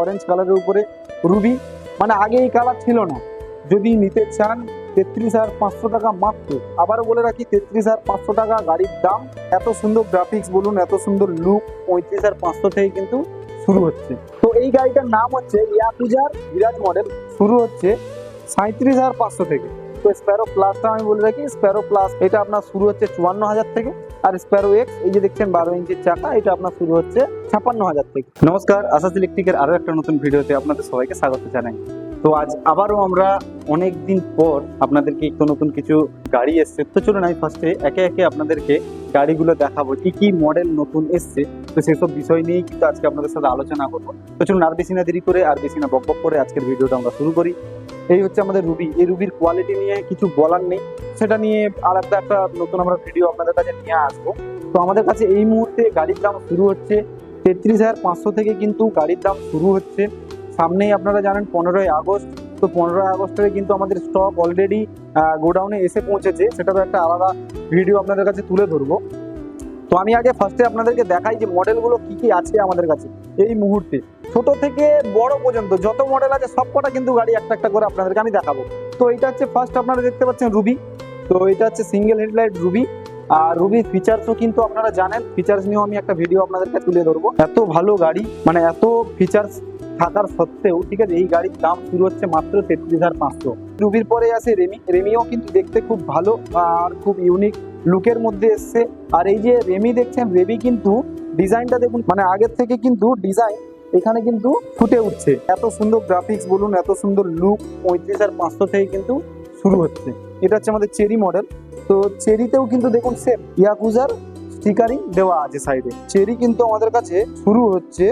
Orange কালারের উপরে Ruby মানে আগে এই কালার ছিল না। যদি নিতে চান, তেত্রিশ হাজার পাঁচশো টাকা মাত্র। আবারও বলে রাখি, তেত্রিশ হাজার পাঁচশো টাকা গাড়ির দাম। এত সুন্দর গ্রাফিক্স বলুন, এত সুন্দর লুক পঁয়ত্রিশ হাজার পাঁচশো থেকে কিন্তু শুরু হচ্ছে। তো এই গাড়িটার নাম হচ্ছে ইয়াকুজার বিরাজ মডেল শুরু হচ্ছে সাঁত্রিশ হাজার পাঁচশো থেকে। তো স্প্যারো প্লাসটা আমি বলে রাখি স্প্যারো প্লাস এটা আপনার শুরু হচ্ছে চুয়ান্ন হাজার থেকে আর স্প্যারো এক্স এই যে দেখছেন বারো ইঞ্চির চাকা, এটা আপনার শুরু হচ্ছে ছাপ্পান্ন হাজার থেকে। নমস্কার আসাস ইলেকট্রিকের আরও একটা নতুন ভিডিওতে আপনাদের সবাইকে স্বাগত জানাই। তো আজ আবারও আমরা অনেক দিন পর আপনাদেরকে একটু নতুন কিছু গাড়ি এসছে। তো চলুন আমি ফার্স্টে একে একে আপনাদেরকে গাড়িগুলো দেখাবো, কি কি মডেল নতুন এসছে, তো সেসব বিষয় নিয়েই কিন্তু আজকে আপনাদের সাথে আলোচনা করব। তো চলুন আর বেশি না দেরি করে, আর বেশি না বক করে আজকের ভিডিওটা আমরা শুরু করি। এই হচ্ছে আমাদের রুবি। এই রুবির কোয়ালিটি নিয়ে কিছু বলার নেই। সেটা নিয়ে আর একটা একটা নতুন আমরা ভিডিও আপনাদের কাছে নিয়ে আসব। তো আমাদের কাছে এই মুহূর্তে গাড়ির দাম শুরু হচ্ছে তেত্রিশ হাজার পাঁচশো থেকে কিন্তু গাড়ির দাম শুরু হচ্ছে। সামনেই আপনারা জানেন পনেরোই আগস্ট। তো পনেরোই আগস্টে কিন্তু আমাদের স্টক অলরেডি গোডাউনে এসে পৌঁছেছে। সেটারও একটা আলাদা ভিডিও আপনাদের কাছে তুলে ধরবো। তো আমি আগে ফার্স্টে আপনাদেরকে দেখাই যে মডেলগুলো কী কী আছে আমাদের কাছে। এই মুহূর্তে। ছোট থেকে বড় পর্যন্ত যত মডেল আছে সব কটা কিন্তু গাড়ি একটা একটা করে আপনাদেরকে আমি দেখাবো। তো এটা হচ্ছে ফার্স্ট আপনারা দেখতে পাচ্ছেন রুবি তো এটা হচ্ছে সিঙ্গেল হেডলাইট রুবি আর রুবির ফিচার্সও কিন্তু আপনারা জানেন। ফিচার্স নিয়েও আমি একটা ভিডিও আপনাদেরকে তুলে ধরবো। এত ভালো গাড়ি মানে এত ফিচার্স থাকার সত্ত্বেও, ঠিক আছে, এই গাড়ির দাম শুরু হচ্ছে মাত্র তেত্রিশ হাজার পাঁচশো। রুবির পরে আছে রেমি রেমিও কিন্তু দেখতে খুব ভালো, আর খুব ইউনিক লুকের মধ্যে এসছে। আর এই যে রেমি দেখছেন, রেমি কিন্তু ডিজাইনটা দেখুন মানে আগের থেকে কিন্তু ডিজাইন এখানে কিন্তু ফুটে উঠছে। এত সুন্দর গ্রাফিক্স বলুন, এত সুন্দর লুক পঁয়ত্রিশ হাজার পাঁচশো থেকে কিন্তু শুরু হচ্ছে। এটা হচ্ছে আমাদের চেরি মডেল তো চেরিতেও কিন্তু দেখুন সেম ইয়াকুজার স্টিকারিং দেওয়া আছে সাইডে চেরি কিন্তু আমাদের কাছে শুরু হচ্ছে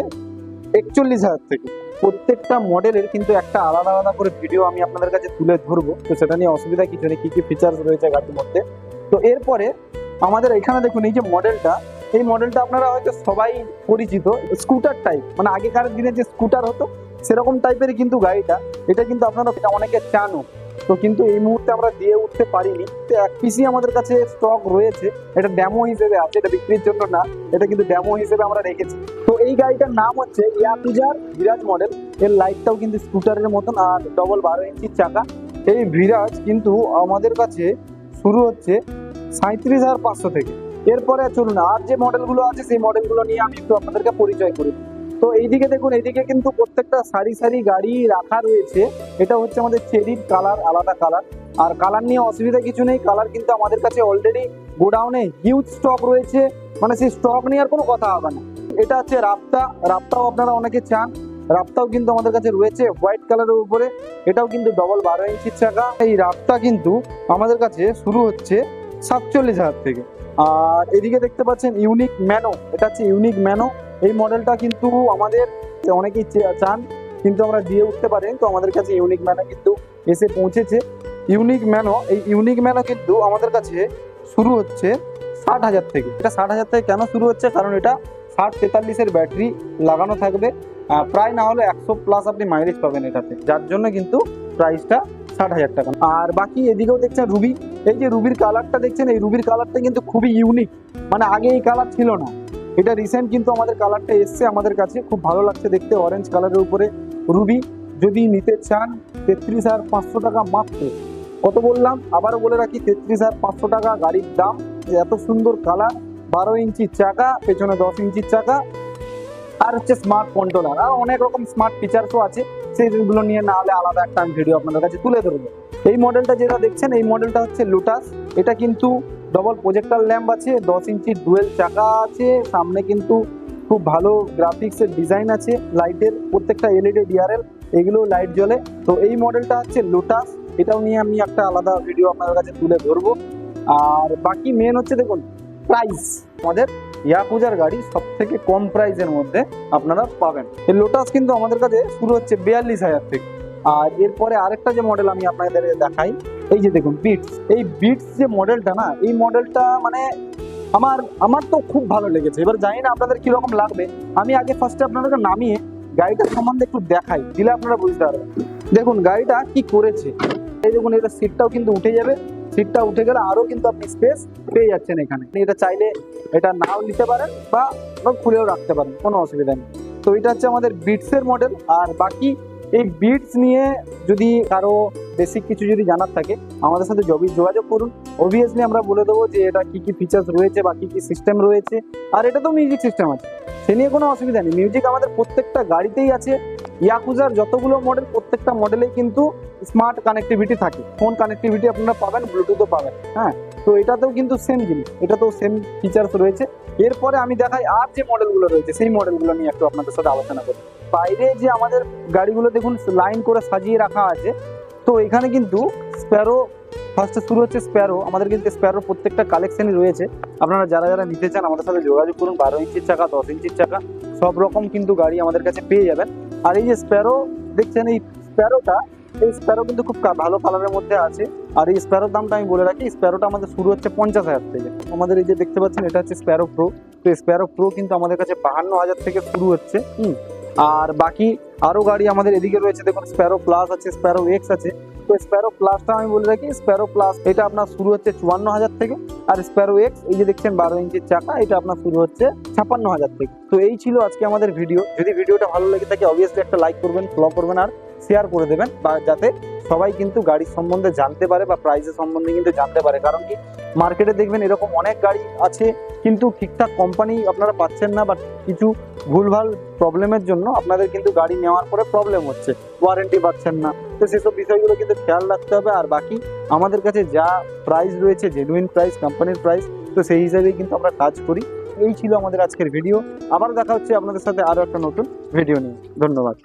একচল্লিশ হাজার থেকে। প্রত্যেকটা মডেলের কিন্তু একটা আলাদা আলাদা করে ভিডিও আমি আপনাদের কাছে তুলে ধরবো। তো সেটা নিয়ে অসুবিধা কিছু নেই, কী কী ফিচার্স রয়েছে গাড়ির মধ্যে তো এরপরে আমাদের এখানে দেখুন, এই যে মডেলটা এই মডেলটা আপনারা হয়তো সবাই পরিচিত স্কুটার টাইপ মানে আগেকার দিনে যে স্কুটার হতো, সেরকম টাইপের কিন্তু গাড়িটা। এটা কিন্তু আপনারা অনেকে চানও তো কিন্তু এই মুহূর্তে আমরা দিয়ে উঠতে পারিনি। তো এক পিসি আমাদের কাছে স্টক রয়েছে। এটা ড্যামো হিসেবে আছে, এটা বিক্রির জন্য না, এটা কিন্তু ড্যামো হিসেবে আমরা রেখেছি। তো এই গাড়িটার নাম হচ্ছে ইয়াকুজার বিরাজ মডেল এর লাইটটাও কিন্তু স্কুটারের মতন, আর ডবল বারো ইঞ্চির চাকা। এই বিরাজ কিন্তু আমাদের কাছে শুরু হচ্ছে সাঁত্রিশ হাজার পাঁচশো থেকে। এরপরে চলুন, আর যে মডেলগুলো আছে, সেই মডেলগুলো নিয়ে আমি একটু আপনাদেরকে পরিচয় করি। তো এইদিকে দেখুন, এইদিকে কিন্তু প্রত্যেকটা সারি সারি গাড়ি রাখা রয়েছে। এটা হচ্ছে আমাদের চেরির কালার, আলাদা কালার। আর কালার নিয়ে অসুবিধা কিছু নেই। কালার কিন্তু আমাদের কাছে অলরেডি গোডাউনে হিউজ স্টক রয়েছে। মানে সেই স্টক নিয়ে আর কোনো কথা হবে না। এটা হচ্ছে রাপ্তা। রাপ্তাও আপনারা অনেকে চান। রাপ্তাও কিন্তু আমাদের কাছে রয়েছে হোয়াইট কালারের উপরে। এটাও কিন্তু ডবল বারো ইঞ্চির চাকা। এই রাপ্তা কিন্তু আমাদের কাছে শুরু হচ্ছে সাতচল্লিশ হাজার থেকে। আর এদিকে দেখতে পাচ্ছেন ইউনিক ম্যানো। এটা হচ্ছে ইউনিক ম্যানো। এই মডেলটা কিন্তু আমাদের অনেকেই চান, কিন্তু আমরা দিয়ে উঠতে পারেন। তো আমাদের কাছে ইউনিক ম্যানো কিন্তু এসে পৌঁছেছে। ইউনিক ম্যানো, এই ইউনিক ম্যানো কিন্তু আমাদের কাছে শুরু হচ্ছে ষাট হাজার থেকে। এটা ষাট হাজার থেকে কেন শুরু হচ্ছে? কারণ এটা ষাট তেতাল্লিশের ব্যাটারি লাগানো থাকবে। প্রায় না হলে একশো প্লাস আপনি মাইলেজ পাবেন এটাতে। যার জন্য কিন্তু প্রাইসটা ষাট হাজার টাকা। আর বাকি এদিকেও দেখছেন রুবি, এই যে রুবির কালারটা দেখছেন, এই রুবির কালারটা কিন্তু খুবই ইউনিক মানে আগে এই কালার ছিল না। এটা রিসেন্ট কিন্তু আমাদের কালারটা এসছে আমাদের কাছে। খুব ভালো লাগছে দেখতে অরেঞ্জ কালারের উপরে। রুবি, যদি নিতে চান তেত্রিশ হাজার পাঁচশো টাকা মাত্র। কত বললাম? আবারও বলে রাখি, তেত্রিশ হাজার পাঁচশো টাকা গাড়ির দাম। এত সুন্দর কালার বারো ইঞ্চির চাকা, পেছনে দশ ইঞ্চির চাকা। আর হচ্ছে স্মার্ট কন্ট্রোলার আর অনেক রকম স্মার্ট ফিচার্সও আছে। সেইগুলো নিয়ে না হলে আলাদা একটা আমি ভিডিও আপনাদের কাছে তুলে ধরবো। এই মডেলটা যেটা দেখছেন, এই মডেলটা হচ্ছে লুটাস এটা কিন্তু ডবল প্রজেক্টার ল্যাম্প আছে, দশ ইঞ্চি ডুয়েল চাকা আছে, সামনে কিন্তু খুব ভালো গ্রাফিক্সের ডিজাইন আছে লাইটের প্রত্যেকটা এলইডি ডিআরএল এগুলো লাইট জ্বলে। তো এই মডেলটা হচ্ছে লোটাস এটাও নিয়ে আমি একটা আলাদা ভিডিও আপনাদের কাছে তুলে ধরবো। আর বাকি মেন হচ্ছে দেখুন প্রাইস আমাদের ইয়াকুজার গাড়ি সব থেকে কম প্রাইসের মধ্যে আপনারা পাবেন। এই লোটাস কিন্তু আমাদের কাছে শুরু হচ্ছে বিয়াল্লিশ হাজার থেকে। আর এরপরে আরেকটা যে মডেল আমি আপনাদের দেখাই, এই যে দেখুন বিটস এই বিটস যে মডেলটা না, এই মডেলটা মানে আমার আমার তো খুব ভালো লেগেছে। এবার জানি না আপনাদের কীরকম লাগবে। আমি আগে ফার্স্টে আপনাদেরকে নামিয়ে গাড়িটার সম্বন্ধে একটু দেখাই, দিলে আপনারা বুঝতে পারবেন। দেখুন, গাড়িটা কি করেছে? এই দেখুন, এটা সিটটাও কিন্তু উঠে যাবে। সিটটা উঠে গেলে আরও কিন্তু আপনি স্পেস পেয়ে যাচ্ছেন এখানে। এটা চাইলে এটা নাও নিতে পারেন বা খুলেও রাখতে পারেন, কোনো অসুবিধা নেই। তো তো এটা হচ্ছে আমাদের বিটসের মডেল আর বাকি এই বিটস নিয়ে যদি কারও বেসিক কিছু যদি জানার থাকে, আমাদের সাথে জবি যোগাযোগ করুন। অবভিয়াসলি আমরা বলে দেবো যে এটা কি কি ফিচার্স রয়েছে বা কী কী সিস্টেম রয়েছে, আর এটা তো মিউজিক সিস্টেম আছে। সে নিয়ে কোনো অসুবিধা নেই। মিউজিক আমাদের প্রত্যেকটা গাড়িতেই আছে। ইয়াকুজার যতগুলো মডেল প্রত্যেকটা মডেলেই কিন্তু স্মার্ট কানেক্টিভিটি থাকে। ফোন কানেক্টিভিটি আপনারা পাবেন ব্লুটুথও পাবেন হ্যাঁ? তো এটাতেও কিন্তু সেম জিনিস, এটাতেও সেম ফিচার্স রয়েছে। এরপরে আমি দেখাই আর যে মডেলগুলো রয়েছে, সেই মডেলগুলো নিয়ে একটু আপনাদের সাথে আলোচনা করি। বাইরে যে আমাদের গাড়িগুলো দেখুন লাইন করে সাজিয়ে রাখা আছে, তো এখানে কিন্তু স্প্যারো ফার্স্টে শুরু হচ্ছে স্প্যারো আমাদের কিন্তু স্প্যারো প্রত্যেকটা কালেকশনই রয়েছে। আপনারা যারা যারা নিতে চান, আমাদের সাথে যোগাযোগ করুন, বারো ইঞ্চির চাকা, দশ ইঞ্চির চাকা, সব রকম কিন্তু গাড়ি আমাদের কাছে পেয়ে যাবেন। আর এই যে স্প্যারো দেখছেন এই স্প্যারোটা এই স্প্যারো কিন্তু খুব ভালো কালারের মধ্যে আছে। আর এই স্প্যারোর দামটা আমি বলে রাখি স্প্যারোটা আমাদের শুরু হচ্ছে পঞ্চাশ হাজার থেকে। আমাদের এই যে দেখতে পাচ্ছেন, এটা হচ্ছে স্প্যারো প্রো তো স্প্যারো প্রো কিন্তু আমাদের কাছে বাহান্ন হাজার থেকে শুরু হচ্ছে, হুম। আর বাকি আরও গাড়ি আমাদের এদিকে রয়েছে, দেখুন স্প্যারো প্লাস আছে স্প্যারো এক্স আছে। তো স্প্যারো প্লাসটা আমি বলে রাখি। স্প্যারো প্লাস এটা আপনার শুরু হচ্ছে চুয়ান্ন হাজার থেকে আর স্প্যারো এক্স এই যে দেখছেন বারো ইঞ্চির চাকা, এটা আপনার শুরু হচ্ছে ছাপ্পান্ন হাজার থেকে। তো এই ছিল আজকে আমাদের ভিডিও যদি ভিডিওটা ভালো লেগে থাকে অবভিয়াসলি একটা লাইক করবেন ফলো করবেন আর শেয়ার করে দেবেন, বা যাতে সবাই কিন্তু গাড়ির সম্বন্ধে জানতে পারে বা প্রাইসের সম্বন্ধে কিন্তু জানতে পারে। কারণ কি? মার্কেটে দেখবেন এরকম অনেক গাড়ি আছে, কিন্তু ঠিকঠাক কোম্পানি আপনারা পাচ্ছেন না বা কিছু ভুলভাল প্রবলেমের জন্য আপনাদের কিন্তু গাড়ি নেওয়ার পরে প্রবলেম হচ্ছে ওয়ারেন্টি পাচ্ছেন না। তো সেসব বিষয়গুলো কিন্তু খেয়াল রাখতে হবে। আর বাকি আমাদের কাছে যা প্রাইস রয়েছে জেনুইন প্রাইস কোম্পানির প্রাইস তো সেই হিসাবেই কিন্তু আমরা কাজ করি। এই ছিল আমাদের আজকের ভিডিও আবার দেখা হচ্ছে আপনাদের সাথে আরও একটা নতুন ভিডিও নিয়ে। ধন্যবাদ।